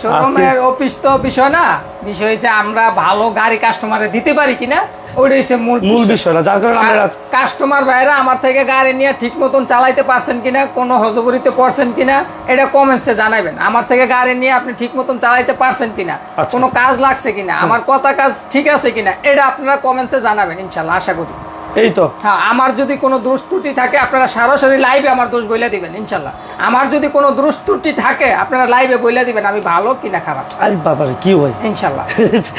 শোরুমের অফিস তো বিষয় না বিষয় হচ্ছে আমরা ভালো গাড়ি কাস্টমারে দিতে পারি কিনা ওইটা হচ্ছে মূল মূল বিষয়। না যার কারণে আমরা কাস্টমার ভাইরা আমার থেকে গাড়ি নিয়ে ঠিক মতন চালাইতে পারছেন কিনা কোনো হজবরিতে পড়ছেন কিনা এটা কমেন্টসে জানাবেন। আমার থেকে গাড়ি নিয়ে আপনি ঠিক মতন চালাইতে পারছেন কিনা আচ্ছা। কোনো কাজ লাগছে কিনা আমার কথা কাজ ঠিক আছে কিনা এটা আপনারা কমেন্টসে জানাবেন ইনশাল্লাহ আশা করি। এই তো। হ্যাঁ আমার যদি কোনো দোষ ত্রুটি থাকে আপনারা সরাসরি লাইভে আমার দোষ বইলে দিবেন ইনশাল্লাহ। আমার যদি কোনো দোষ ত্রুটি থাকে আপনারা লাইভে বইলে দিবেন আমি ভালো কিনা খারাপ? আরে বাবারে কি হয়? ইনশাল্লাহ।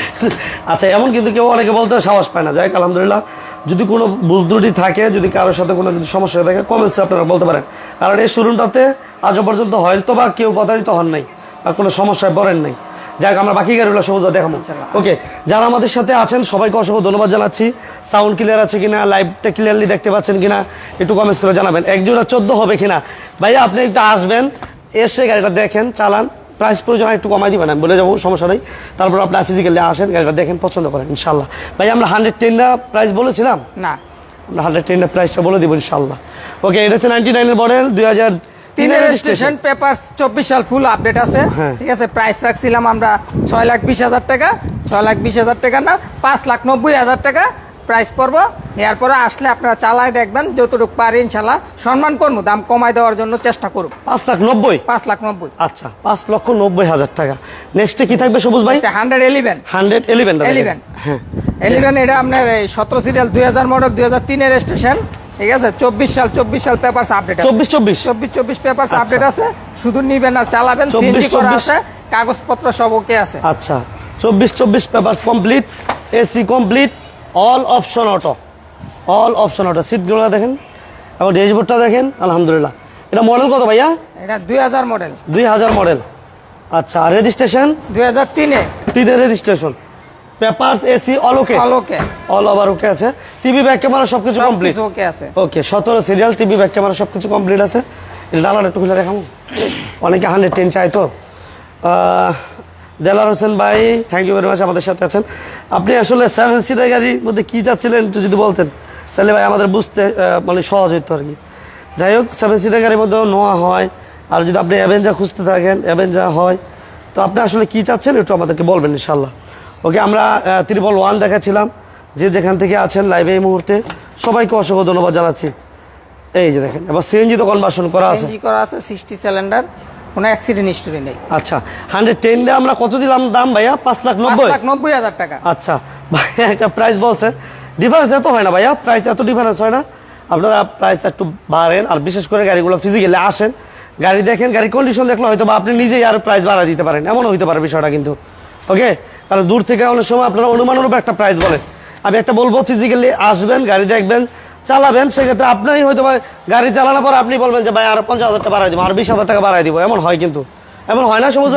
<laughs> আচ্ছা এমন কিন্তু কেউ অনেকে বলতে সাহস পায় না। যাই আলহামদুলিল্লাহ যদি কোনো ভুল ত্রুটি থাকে যদি কারোর সাথে কোনো কিছু সমস্যা হয়ে থাকে কমেন্টসে আপনারা বলতে পারেন। কারণ এই শোরুমটাতে আজও পর্যন্ত হয়তো বা কেউ প্রতারিত হন নাই বা কোনো সমস্যায় পড়েন নাই। যাক আমরা বাকি গাড়িগুলো সবুজ দেখাবো। ওকে যারা আমাদের সাথে আছেন সবাইকে অসংখ্য ধন্যবাদ জানাচ্ছি। সাউন্ড ক্লিয়ার আছে কিনা লাইভটা ক্লিয়ারলি দেখতে পাচ্ছেন কিনা একটু কমেন্টস করে জানাবেন। এক জোড়া চোদ্দ হবে কিনা? ভাইয়া আপনি একটু আসবেন এসে গাড়িটা দেখেন চালান। প্রাইস প্রয়োজন একটু কমাই দিবেন আমি বলে যাব সমস্যা নেই। তারপর আপনার ফিজিক্যালি আসেন গাড়িটা দেখেন পছন্দ করেন ইনশাল্লাহ ভাই আমরা হান্ড্রেড টেনটা প্রাইস বলেছিলাম? না। আমরা হান্ড্রেড টেনটা প্রাইসটা বলে দিব ইনশাল্লাহ ওকে এটা হচ্ছে নাইনটি নাইনের মডেল দুই হাজার তিনের রেজিস্ট্রেশন পেপার চব্বিশ সাল ফুল আপডেট আছে। হ্যাঁ। ঠিক আছে প্রাইস রাখছিলাম আমরা ছয় লাখ বিশ হাজার টাকা ছয় লাখ বিশ হাজার টাকা না পাঁচ লাখ নব্বই হাজার টাকা প্রাইস পড়ব। আসলে আপনারা চালায় দেখবেন যতটুকু পারি ইনশাল্লাহ সম্মান করব দাম কমায় দেওয়ার জন্য চেষ্টা করব। পাঁচ লাখ নব্বই? পাঁচ লাখ নব্বই। আচ্ছা পাঁচ লক্ষ নব্বই হাজার টাকা। নেক্সটে কি থাকবে সবুজ ভাই? Hundred eleven hundred eleven eleven হ্যাঁ। এলিভেন এটা আপনার সতেরো সিরিয়াল দুই হাজার মডেল দুই হাজার তিনের স্টেশন ঠিক আছে? চব্বিশ সাল চব্বিশ সাল পেপার আপডেট চব্বিশ চব্বিশ। চব্বিশ চব্বিশ পেপার আচ্ছা। আপডেট আছে। শুধু নিবেন আর চালাবেন 24, সিএনজি করা আছে কাগজপত্র সব ওকে আছে। আচ্ছা। চব্বিশ চব্বিশ paper complete AC complete all option auto all option auto সিটগুলো দেখেন এবং ড্যাশবোর্ডটা দেখেন আলহামদুলিল্লাহ। এটা মডেল কত ভাইয়া? এটা দুই হাজার মডেল দুই হাজার মডেল আচ্ছা রেজিস্ট্রেশন দুই হাজার তিনে। তিনের registration papers AC all okay all okay all over okay আছে? টিভি ব্যাক ক্যামেরা সবকিছু কমপ্লিট ওকে আছে। ওকে সতেরো সিরিয়াল টিভি ব্যাক ক্যামেরা সব কিছু কমপ্লিট আছে? এটা একটু খুলে দেখাবো। অনেকে হান্ড্রেড টেন চাই তো। দেলার হোসেন ভাই থ্যাংক ইউ ভেরি মাচ আমাদের সাথে আছেন। আপনি আসলে সেভেন সিটার গাড়ির মধ্যে কী চাচ্ছিলেন একটু যদি বলতেন? তাহলে ভাই আমাদের বুঝতে মানে সহজ হইতো আর কি। যাই হোক সেভেন সিটার গাড়ির মধ্যেও নোয়া হয়। আর যদি আপনি অ্যাভেঞ্জা খুঁজতে থাকেন অ্যাভেঞ্জা হয়। তো আপনি আসলে কী চাচ্ছেন একটু আমাদেরকে বলবেন ইনশাল্লাহ ওকে আমরা ত্রিপল ওয়ান দেখাচ্ছিলাম যে যেখান থেকে আছেন লাইভে এই মুহূর্তে। সবাইকে অসংখ্য ধন্যবাদ জানাচ্ছি। এই যে দেখেন এবার সিএনজি তো কনভার্সন করা আছে। সিএনজি করা আছে সিক্সটি সিলিন্ডার কোনো অ্যাক্সিডেন্ট হিস্টোরি নেই। আচ্ছা হান্ড্রেড টেনটা আমরা কত দিলাম দাম ভাইয়া? পাঁচ লাখ নব্বই? লাখ নব্বই হাজার টাকা। আচ্ছা ভাইয়া একটা প্রাইস বলছে। ডিফারেন্স এত হয় না ভাইয়া প্রাইস এত ডিফারেন্স হয় না। আপনারা প্রাইস একটু বাড়েন আর বিশেষ করে গাড়িগুলো ফিজিক্যালি আসেন। গাড়ি দেখেন গাড়ি কন্ডিশন দেখলে হয়তো বা আপনি নিজেই আর প্রাইস বাড়া দিতে পারেন। এমনও হইতে পারে বিষয়টা কিন্তু। ওকে কারণ দূর থেকে অনেক সময় আপনারা অনুমানের উপর একটা প্রাইস বলেন আমি একটা বলব ফিজিক্যালি আসবেন গাড়ি দেখবেন চালাবেন সেক্ষেত্রে আপনারই হয়তো ভাই গাড়ি চালানোর পর আপনি বলবেন যে ভাই আর পঞ্চাশ হাজার টাকা বাড়াই দিব আর বিশ হাজার টাকা বাড়াই দিব। এমন হয় কিন্তু। এমন হয় না সবুজ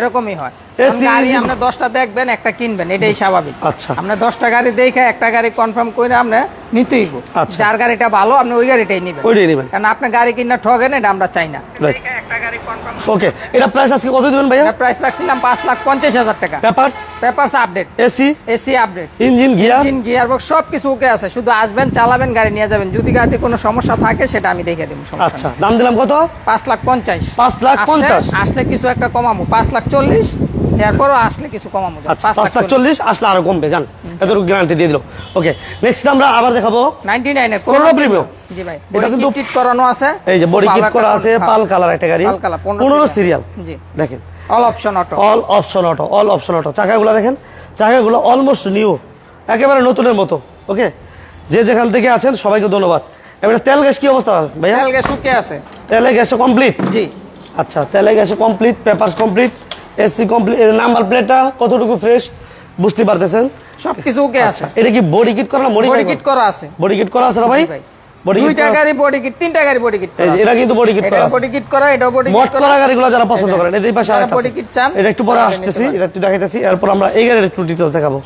এরকমই হয়। গাড়ি আপনি দশটা দেখবেন একটা কিনবেন এটাই স্বাভাবিক। আচ্ছা। আপনি দশটা গাড়ি দেখে একটা গাড়ি কনফার্ম করে আপনি নিতেই। যার গাড়িটা ভালো আপনি ওই গাড়িটাই নেবেন। ওইটাই নেবেন। কারণ আপনি গাড়ি কিনা ঠগেন এটা আমরা চাই না। Right. একটা গাড়ি কনফার্ম ওকে এটা প্রাইস আজকে কত দিবেন ভাইয়া? প্রাইস রাখছিলাম পাঁচ লাখ পঞ্চাশ হাজার টাকা। Papers papers update AC AC update engine gear engine gear box সব কিছু ওকে আছে। শুধু আসবেন চালাবেন গাড়ি নিয়ে যাবেন। যদি গাড়িতে কোনো সমস্যা থাকে সেটা আমি দেখে দেবো আচ্ছা দাম দিলাম কত? পাঁচ লাখ পঞ্চাশ। পাঁচ লাখ পঞ্চাশ? আসলে কিছু একটা কমাবো। পাঁচ লাখ চল্লিশ। এরপরও আসলে কিছু যান। আচ্ছা পাঁচ লাখ চল্লিশ। আসলে আরও কমবে জান। এতটুকু গ্যারান্টি দিয়ে দিল। ওকে নেক্সট আমরা আবার দেখাবো। নাইনটি নাইনের Corona Premium? জি ভাই এটা কিন্তু- কিন্তু করানো আছে। এই যে বডি কিট করা আছে হ্যাঁ, পাল কালার একটা গাড়ি। পাল কালার, পনেরো সিরিয়াল। জি। দেখেন। All option auto all option auto all option auto চাকাগুলো দেখেন চাকাগুলো অলমোস্ট নিউ একেবারে নতুনের মতো। ওকে যে যেখান থেকে আছেন সবাইকে ধন্যবাদ। এবারে তেল গ্যাস কি অবস্থা ভাইয়া? তেল গ্যাস শুকে আছে? তেলে গ্যাসে কমপ্লিট জি। আচ্ছা তেলে গ্যাসে complete papers complete AC complete number প্লেটটা কতটুকু ফ্রেশ বুঝতে পারতেছেন? সবকিছু ওকে আছে। আচ্ছা এটা কি বডি কিট করা বডি কিট করা আছে। বডি কিট করা আছে ভাই? বডি কিট দুইটা গাড়ি বডি কিট তিনটা গাড়ি বডি কিট করা এটা কিন্তু বডি কিট করা এটা বডি কিট করা এটা বডি কিট করা গাড়িগুলো যারা পছন্দ করেন এদের পাশে যারা আরেকটা body আছে। চান, এটা একটু পরে আসতেছি এটা একটু দেখাইতেছি এরপর আমরা এই গাড়ির একটু ডিটেলস দেখাবো।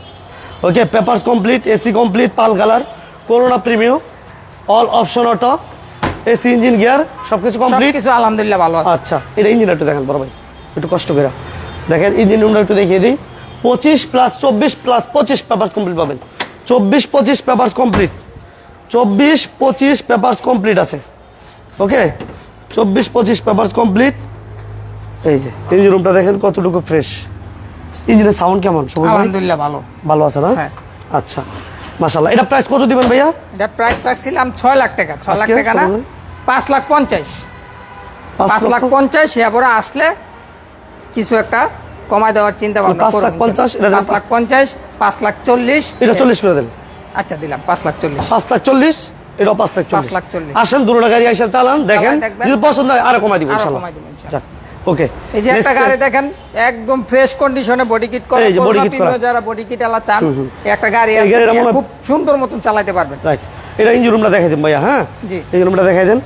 Okay papers complete AC complete pearl colour Corona premium all option auto AC engine gear সবকিছু কমপ্লিট সবকিছু আলহামদুলিল্লাহ ভালো আছে। আচ্ছা এটা ইঞ্জিন একটু দেখেন বড় ভাই একটু কষ্ট করে। দেখেন ইঞ্জিন রুমটা একটু দেখিয়ে দিই। পঁচিশ প্লাস চব্বিশ প্লাস পঁচিশ পেপার্স কমপ্লিট পাবেন। চব্বিশ পঁচিশ পেপার্স কমপ্লিট চব্বিশ পঁচিশ পেপার্স কমপ্লিট আছে। ওকে? চব্বিশ পঁচিশ পেপার্স কমপ্লিট এই যে ইঞ্জিন রুমটা দেখেন কতটুকু ফ্রেশ ইঞ্জিনের সাউন্ড কেমন? আলহামদুলিল্লাহ ভালো। ভালো আছে না? হ্যাঁ। আচ্ছা মাশাল্লাহ এটা প্রাইস কত দিবেন ভাইয়া? এটা প্রাইস রাখছিলাম ছয় লাখ টাকা। ছয় লাখ টাকা না? কত বললেন? পাঁচ লাখ পঞ্চাশ। পাঁচ লাখ লক্ষ? পঞ্চাশ এরপরে আসলে কিছু একটা কমায় দেওয়ার চিন্তা ভাবনা পাঁচ লাখ পঞ্চাশ, এটা পাঁচ লাখ পঞ্চাশ পাঁচ লাখ চল্লিশ। এটা চল্লিশ করে দেন। আচ্ছা দিলাম পাঁচ লাখ চল্লিশ। পাঁচ লাখ চল্লিশ এটাও পাঁচ লাখ পাঁচ লাখ চল্লিশ। আসেন দুটো গাড়ি এসে চালান দেখেন যদি পছন্দ হয় আরও কমাই দিব ইনশাল্লাহ। কমায় দেবো ইনশাল্লাহ। যাক ওকে এই যে একটা গাড়ি দেখেন একদম ফ্রেশ কন্ডিশনে বডি কিট করা এই যে body kit করা। যারা বডি কিট আলা চান একটা গাড়ি আছে খুব সুন্দর মতন চালাতে পারবেন। রাইট এটা ইঞ্জিন রুমটা দেখাই দেন ভাইয়া হ্যাঁ? জি। ইঞ্জিন রুমটা দেখাই দেন।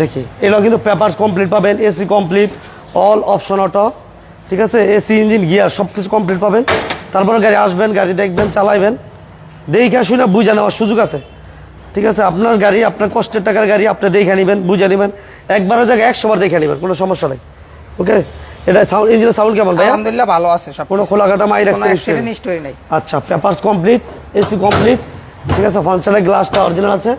দেখি এটাও কিন্তু পেপারস কমপ্লিট পাবেন AC complete all option auto ঠিক আছে? এসি ইঞ্জিন গিয়ার সব কিছু কমপ্লিট পাবেন। তারপরে গাড়ি আসবেন গাড়ি দেখবেন চালাইবেন। দেখে শুনে বুঝে নেওয়ার সুযোগ আছে। ঠিক আছে? আপনার গাড়ি আপনার কষ্টের টাকার গাড়ি আপনি দেখে নেবেন বুঝে নেবেন। একবারের জায়গায় একশো বার দেখে নেবেন কোনো সমস্যা নেই। ওকে? এটা সাউন্ড ইঞ্জিনের সাউন্ড কেমন ভাইয়া? আলহামদুলিল্লাহ ভালো আছে সব কোনো খোলাঘাটা অ্যাক্সিডেন্ট নাই। আচ্ছা পেপারস কমপ্লিট এসি কমপ্লিট ঠিক আছে? ফাংশনের গ্লাসটা অরিজিনাল আছে।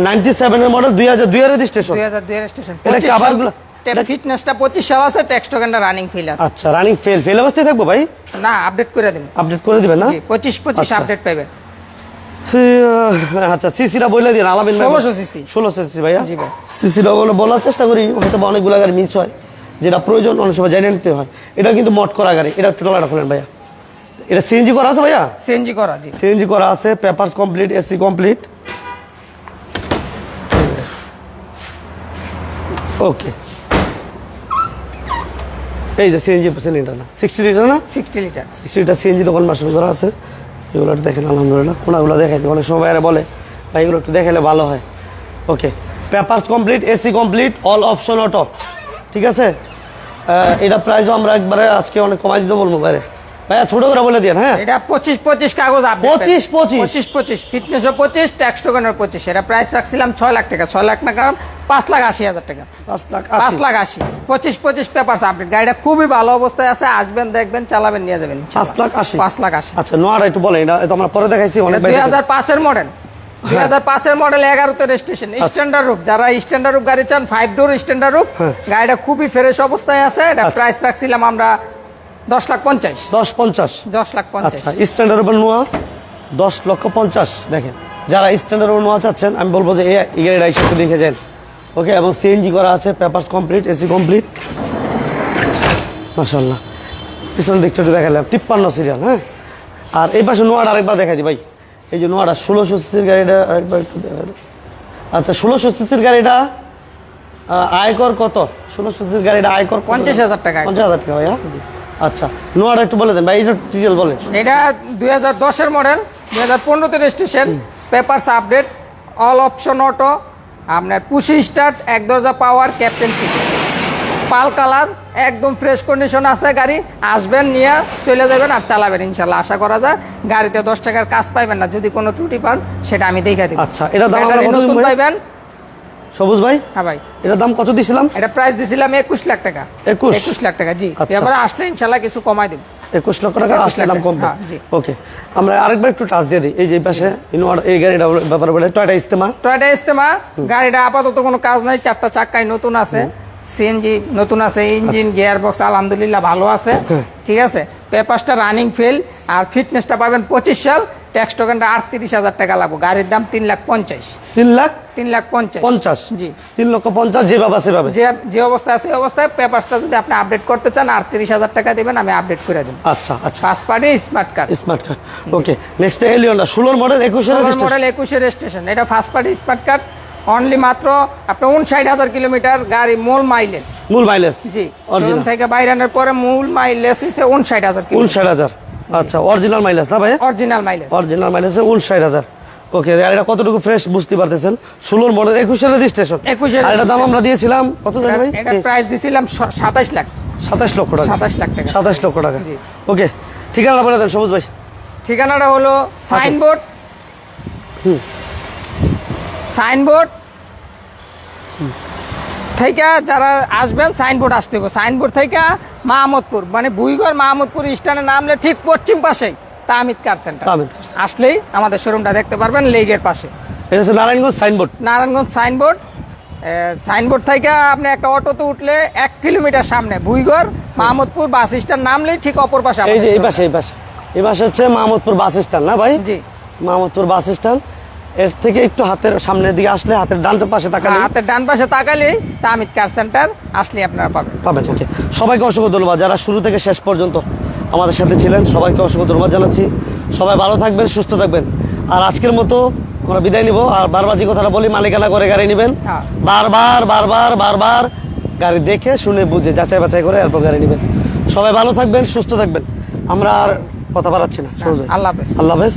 নাইনটি সেভেনের মডেল দুই হাজার দুই হাজার রেজিস্ট্রেশন দুই হাজার দুই স্টেশন এটা coverগুলো- এটা- ফিটনেসটা পঁচিশ সাল আছে ট্যাক্স টোকেনটা রানিং ফিল আছে। আচ্ছা রানিং ফেল ফেল অবস্থায় থাকব ভাই? না আপডেট করে দিন। আপডেট করে দিবেন না? জি পঁচিশ পঁচিশ আচ্ছা। আপডেট পাবেন আচ্ছা সিসিটা বলে দিন আলামিন ভাই। 1600 সিসি। ষোলোশো সিসি ভাইয়া? জি ভাই। সিসিটা বলে বলার চেষ্টা করি হয়তো অনেকগুলো গাড়ি মিস হয়। যেটা প্রয়োজন অনেক সময় জেনে নিতে হয়। এটা কিন্তু মট করা গাড়ি এটা টোটালটা খোলেন ভাইয়া। এটা সিএনজি করা আছে ভাইয়া? সিএনজি করা জি। সিএনজি করা আছে papers complete AC complete okay এই যে সিএনজি সিলিন্ডার না? সিক্সটি লিটার না? Sixty litre sixty litre CNG দোকান মাসুল করা আছে এগুলো দেখেন আলহামদুলিল্লাহ। কোনাগুলো দেখাই অনেক সময় আরে বলে ভাই এগুলো একটু দেখালে ভালো হয়। Okay papers complete AC complete all option auto ঠিক আছে? এটা প্রাইসও আমরা একবারে আজকে অনেক কমাই দিতে বলব বাইরে ভাইয়া ছোট করে বলে দিন হ্যাঁ? এটা পঁচিশ পঁচিশ কাগজ আপডেট 25, 25 পঁচিশ। পঁচিশ ফিটনেসও পঁচিশ ট্যাক্স টোকেনের পঁচিশ। এটা প্রাইস রাখছিলাম ছয় লাখ টাকা। ছয় লাখ টাকা পাঁচ লাখ আশি হাজার টাকা। পাঁচ লাখ পাঁচ আশি লাখ আশি। পঁচিশ পঁচিশ পেপার আপডেট গাড়িটা খুবই ভালো অবস্থায় আছে। আসবেন দেখবেন চালাবেন নিয়ে যাবেন পাঁচ লাখ আশি। পাঁচ লাখ আশি। আচ্ছা নোয়ারা একটু বলেন এটা আমরা পরে দেখাইছি অনেক দুই হাজার পাঁচের মডেল দুই হাজার পাঁচের মডেল এগারোতে রেজিস্ট্রেশন স্ট্যান্ডার্ড রূপ যারা স্ট্যান্ডার্ড গাড়ি চান ফাইভ ডোর স্ট্যান্ডার্ড রূপ হ্যাঁ। গাড়িটা খুবই ফ্রেশ অবস্থায় আছে। এটা আচ্ছা। প্রাইস রাখছিলাম আমরা দশ লাখ পঞ্চাশ। দশ পঞ্চাশ। দশ লাখ পঞ্চাশ। আচ্ছা স্ট্যান্ডার্ড উপর নোয়া দশ লক্ষ পঞ্চাশ দেখেন। যারা স্ট্যান্ডার্ড উপর নোয়া চাচ্ছেন আমি বলব যে এই গাড়িটা একটু দেখে যান। ওকে এবং সিএনজি করা আছে পেপারস কমপ্লিট এসি কমপ্লিট মাসাল্লাহ পিছনের দিকটা একটু দেখালাম তিপ্পান্ন সিরিয়াল হ্যাঁ? আর এই পাশে নোয়াটা আরেকবার দেখাই দি ভাই। এই যে নোয়াটা ষোলোশো সিসির গাড়িটা আরেকবার একটু আচ্ছা ষোলোশো সিসির গাড়িটা আয়কর কত? ষোলোশো সিসির গাড়িটা আয়কর? পঞ্চাশ হাজার টাকা পঞ্চাশ হাজার টাকা ভাইয়া আচ্ছা নোয়াটা একটু বলে দেন ভাই এটা ডিটেল বলেন। এটা দুই হাজার দশের মডেল দুই হাজার পনেরোতে registration papers update all option auto আপনার পুশি স্টার্ট এক দরজা power captain seat pearl colour একদম ফ্রেশ কন্ডিশন আছে গাড়ি আসবেন নিয়ে চলে যাবেন আর চালাবেন ইনশাল্লাহ। আশা করা যায় গাড়িতে দশ টাকার কাজ পাইবেন না যদি কোনো ত্রুটি পান সেটা আমি দেখে দিব। আচ্ছা, ভাই? পাইবেন সবুজ ভাই? হ্যাঁ ভাই। এটার দাম কত দিছিলাম? এটা প্রাইস দিছিলাম একুশ লাখ টাকা। 21? একুশ লাখ টাকা জি। আচ্ছা। এবারে আসলে ইনশাল্লাহ কিছু কমাই দেব। একুশ লক্ষ টাকা আসলে দাম কমবে। হ্যাঁ, ওকে। আমরা আরেকবার একটু টাচ দিয়ে দিই। এই যে পাশে ইনোয়ার এই গাড়িটা ব্যাপারে বলে টয়টা ইস্তেমা টয়টা ইস্তেমা গাড়িটা আপাতত কোনো কাজ নাই চারটা চাক্কায় নতুন আছে সিএনজি নতুন আছে ইঞ্জিন গিয়ার বক্স আলহামদুলিল্লাহ ভালো আছে। হ্যাঁ। ঠিক আছে? পেপারসটা রানিং ফেল আর ফিটনেসটা পাবেন পঁচিশ সাল ট্যাক্স টোকেনটা আটত্রিশ হাজার টাকা লাগবে। গাড়ির দাম তিন লাখ পঞ্চাশ। তিন লাখ? তিন লাখ পঞ্চাশ। পঞ্চাশ? জি। তিন লক্ষ পঞ্চাশ যেভাবে সেভাবে। যে যে অবস্থায় আছে অবস্থায় পেপারসটা যদি আপনি আপডেট করতে চান আটত্রিশ হাজার টাকা দেবেন আমি আপডেট করে দেবো। আচ্ছা আচ্ছা। First smart card smart card okay next এলিয়নটা ষোলোর মডেল একুশের মডেল একুশে রেজিস্ট্রেশন এটা first party smart card only মাত্র আপনার উনষাট হাজার কিলোমিটার গাড়ি মূল মাইলেজ মূল মাইলেজ জি। থেকে বাইরে আনার পরে মূল মাইলেজ হচ্ছে উনষাট হাজার উনষাট হাজার। আচ্ছা অরিজিনাল মাইলেজ না ভাই? অরিজিনাল মাইলেজ অরিজিনাল মাইলেজ উনষাট হাজার। ওকে গাড়িটা কতটুকু ফ্রেশ বুঝতে পারতেছেন? ষোলোর মডেল একুশের রেজিস্ট্রেশন 21 এর আর দাম আমরা দিয়েছিলাম কত জানি ভাই? এটা প্রাইস দিছিলাম সাতাশ লাখ। সাতাশ লক্ষ টাকা। সাতাশ লাখ টাকা। সাতাশ লক্ষ টাকা। ওকে ঠিকানা বলে দেন সবুজ ভাই। ঠিকানাটা হলো সাইনবোর্ড। সাইনবোর্ড। থেকে যারা আসবেন সাইনবোর্ড আসতে হবে সাইনবোর্ড থেকে মাহমুদপুর মানে বুইগড় মাহমুদপুর স্ট্যান্ডে নামলে ঠিক পশ্চিম পাশেই তামিদ কার সেন্টার। আসলেই আমাদের শোরুমটা দেখতে পারবেন লেগের পাশে। এটা হচ্ছে Narayanganj signboard Narayanganj signboard signboard থেকে আপনি একটা অটোতে উঠলে এক কিলোমিটার সামনে ভুইগড় মাহমুদপুর বাস স্ট্যান্ড নামলেই ঠিক অপর পাশে এই যে এই। পাশে এই পাশে। এই পাশে হচ্ছে মাহমুদপুর বাস স্ট্যান্ড না ভাই? জি। মাহমুদপুর বাস স্ট্যান্ড এর থেকে একটু হাতের সামনের দিকে আসলে হাতের ডানটা পাশে তাকালে হাতের ডান পাশে তাকালেই তামিদ কার সেন্টার আসলে আপনারা পাবেন। পাবেন ওকে। সবাইকে অসংখ্য ধন্যবাদ। যারা শুরু থেকে শেষ পর্যন্ত আমাদের সাথে ছিলেন সবাইকে অসংখ্য ধন্যবাদ জানাচ্ছি। সবাই ভালো থাকবেন সুস্থ থাকবেন। আর আজকের মতো আমরা বিদায় নিব। আর বারবার যে কথাটা বলি মালিকানা করে গাড়ি নেবেন। হ্যাঁ। বারবার বারবার বারবার গাড়ি দেখে শুনে বুঝে যাচাই বাছাই করে এরপর গাড়ি নেবেন। সবাই ভালো থাকবেন সুস্থ থাকবেন। আমরা আর কথা বাড়াচ্ছি না। আল্লাহ হাফেজ। আল্লাহ হাফেজ।